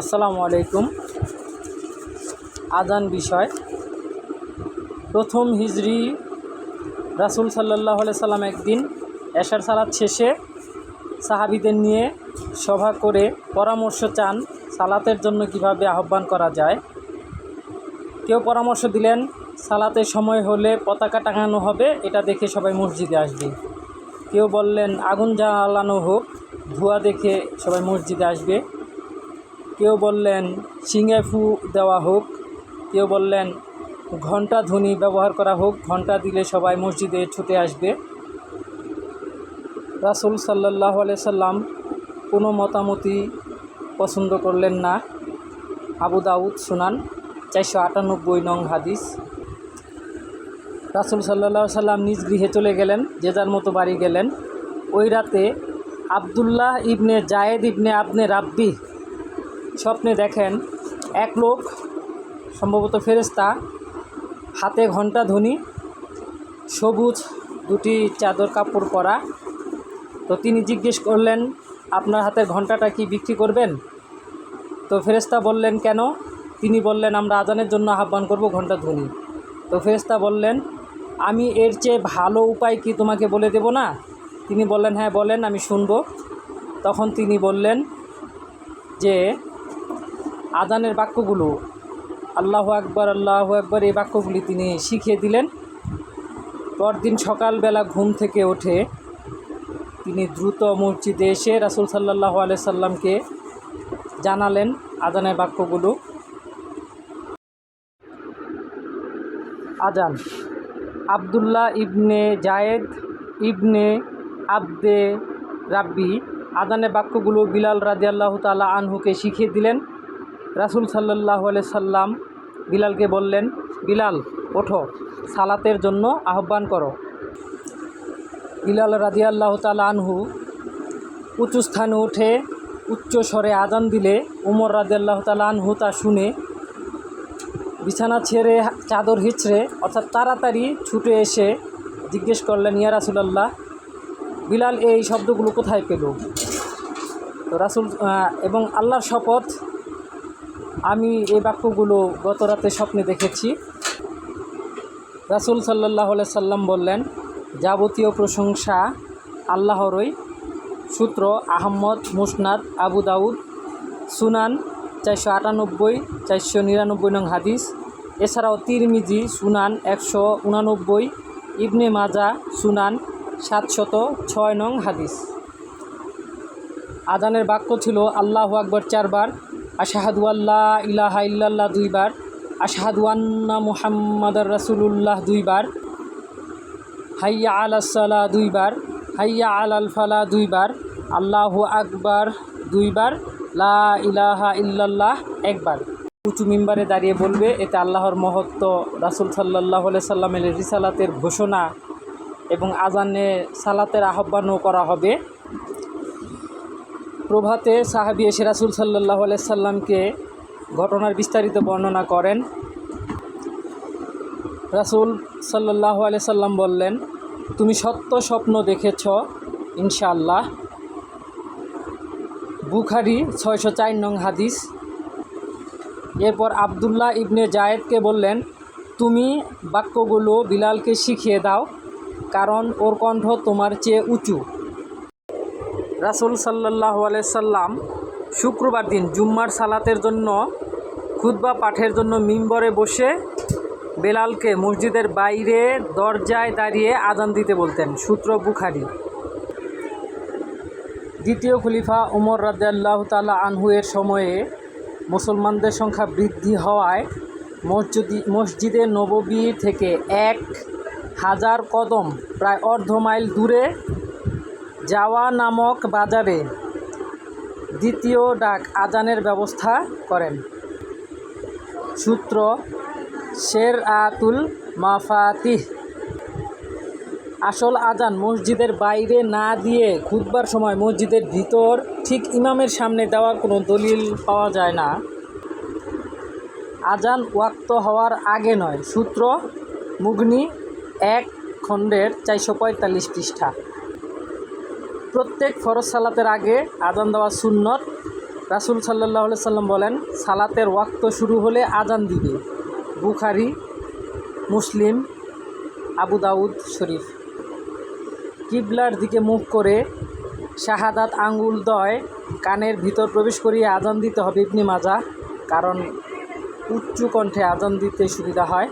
আসসালামু আলাইকুম। আজান বিষয়। প্রথম হিজরি রাসুল সাল্লাহ সাল্লাম একদিন এশার সালাত শেষে সাহাবিদের নিয়ে সভা করে পরামর্শ চান সালাতের জন্য কীভাবে আহ্বান করা যায়। কেউ পরামর্শ দিলেন, সালাতের সময় হলে পতাকা টাঙানো হবে, এটা দেখে সবাই মসজিদে আসবে। কেউ বললেন, আগুন জ্বালানো হোক, ধোঁয়া দেখে সবাই মসজিদে আসবে। কেউ বললেন সিংহে ফু দেওয়া হোক। কেউ বললেন ঘণ্টা ধ্বনি ব্যবহার করা হোক ঘণ্টা দিলে সবাই মসজিদে ছুটে আসবে। রাসুল সাল্লাহ সাল্লাম কোনো মতামতই পছন্দ করলেন না। আবু দাউদ সুনান, চারশো আটানব্বই নং হাদিস। রাসুল সাল্লাহ সাল্লাম নিজ গৃহে চলে গেলেন, যে যার মতো বাড়ি গেলেন। ওই রাতে আবদুল্লাহ ইবনে জায়েদ ইবনে আবনে রাব্বি স্বপ্নে দেখেন এক লোক, সম্ভবত ফেরেস্তা হাতে ঘণ্টা ধ্বনি, সবুজ দুটি চাদর কাপড় পরা। তো তিনি জিজ্ঞেস করলেন, আপনার হাতের ঘণ্টাটা কি বিক্রি করবেন? তো ফেরেস্তা বললেন, কেন? তিনি বললেন, আমরা আজানের জন্য আহ্বান করব ঘণ্টা ধ্বনি। তো ফেরেস্তা বললেন, আমি এর চেয়ে ভালো উপায় কি তোমাকে বলে দেব না? তিনি বললেন হ্যাঁ বলেন, আমি শুনব। তখন তিনি বললেন যে আদানের বাক্যগুলো, আল্লাহ আকবর আল্লাহ আকবর, এই বাক্যগুলি তিনি শিখিয়ে দিলেন। পরদিন সকালবেলা ঘুম থেকে ওঠে তিনি দ্রুত মসজিদে এসে রাসুল সাল্লাহ আলাই সাল্লামকে জানালেন আদানের বাক্যগুলো। আজান আবদুল্লাহ ইবনে জায়েদ, ইবনে আব্দে রাব্বি আদানের বাক্যগুলো বিলাল রাজি আল্লাহ তালা আনহুকে শিখিয়ে দিলেন। রাসুল সাল্লাহ সাল্লাম বিলালকে বললেন, বিলাল, ওঠো, সালাতের জন্য আহ্বান করো। বিলাল রাজি আল্লাহ তালা আনহু উঁচু স্থানে উঠে উচ্চ স্বরে আজান দিলে উমর রাজি আল্লাহ তালা আনহু তা শুনে বিছানা ছেড়ে চাদর হিচড়ে, অর্থাৎ তাড়াতাড়ি ছুটে এসে জিজ্ঞেস করলেন, ইয়া রাসুলাল্লাহ, বিলাল, এই শব্দগুলো কোথায় পেল? তো রাসুল এবং আল্লাহর শপথ আমি এই বাক্যগুলো গত রাতে স্বপ্নে দেখেছি। রাসুল সাল্লাহ সাল্লাম বললেন, যাবতীয় প্রশংসা আল্লাহরই। সূত্র আহম্মদ, মুসনাদ, আবু দাউদ, সুনান চারশো আটানব্বই, চারশো নিরানব্বই নং হাদিস। এছাড়াও তিরমিজি, সুনান একশো উনানব্বই, ইবনে মাজা, সুনান সাতশত ছয় নং হাদিস। আজানের বাক্য ছিল, আল্লাহ আকবর চারবার। আশাহাদু আল্লাহ ইলাহা ইল্লাল্লাহ দুইবার, আশাহাদু আন্না মুহাম্মদ রাসুলুল্লাহ দুইবার, হাইয়া আলাসাল্লাহ দুইবার, হাইয়া আল ফালা দুইবার, আল্লাহু আকবার দুইবার, লা ইলাহা ইল্লাল্লাহ একবার। উঁচু মিম্বারে দাঁড়িয়ে বলবে, এতে আল্লাহর মহত্ব, রাসুল সাল্লাহ সাল্লামের রিসালাতের ঘোষণা এবং আজানে সালাতের আহ্বানও করা হবে। প্রভাতে সাহাবি এসে রাসুল সাল্লাহ সাল্লামকে ঘটনার বিস্তারিত বর্ণনা করেন। রাসুল সাল্লাহ সাল্লাম বললেন, তুমি সত্য স্বপ্ন দেখেছ, ইনশাআল্লাহ। বুখারি ছয়শো চার নং হাদিস। এরপর আবদুল্লাহ ইবনে জায়েদকে বললেন, তুমি বাক্যগুলো বিলালকে শিখিয়ে দাও, কারণ ওর কণ্ঠ তোমার চেয়ে উঁচু। রাসুল সাল্লাহ সাল্লাম শুক্রবার দিন জুম্মার সালাতের জন্য খুদ্া পাঠের জন্য মিম্বরে বসে বেলালকে মসজিদের বাইরে দরজায় দাঁড়িয়ে আজান দিতে বলতেন, সূত্র বুখারি। দ্বিতীয় খলিফা ওমর রাজ্লাহ তালা আনহু এর সময়ে মুসলমানদের সংখ্যা বৃদ্ধি হওয়ায় মসজিদি, মসজিদে নববী থেকে এক হাজার কদম, প্রায় অর্ধ মাইল দূরে যাওয়া নামক বাজারে দ্বিতীয় ডাক আজানের ব্যবস্থা করেন। সূত্র শের আতুল মাফাতিহ। আসল আজান মসজিদের বাইরে না দিয়ে খুদবার সময় মসজিদের ভিতর ঠিক ইমামের সামনে দেওয়ার কোনো দলিল পাওয়া যায় না। আজান ওয়াক্ত হওয়ার আগে নয়। সূত্র, মুগনি এক খণ্ডের চারশো পঁয়তাল্লিশ পৃষ্ঠা। প্রত্যেক ফরজ সালাতের আগে আজান দেওয়া সুন্নত। রাসুল সাল্লাহ সাল্লাম বলেন, সালাতের ওয়াক্ত শুরু হলে আজান দিবে। বুখারি, মুসলিম, আবু দাউদ শরীফ। কিবলার দিকে মুখ করে শাহাদাত আঙ্গুল দয় কানের ভিতর প্রবেশ করিয়ে আজান দিতে হবে ইবনি মাজা কারণ উচ্চ কণ্ঠে আজান দিতে সুবিধা হয়।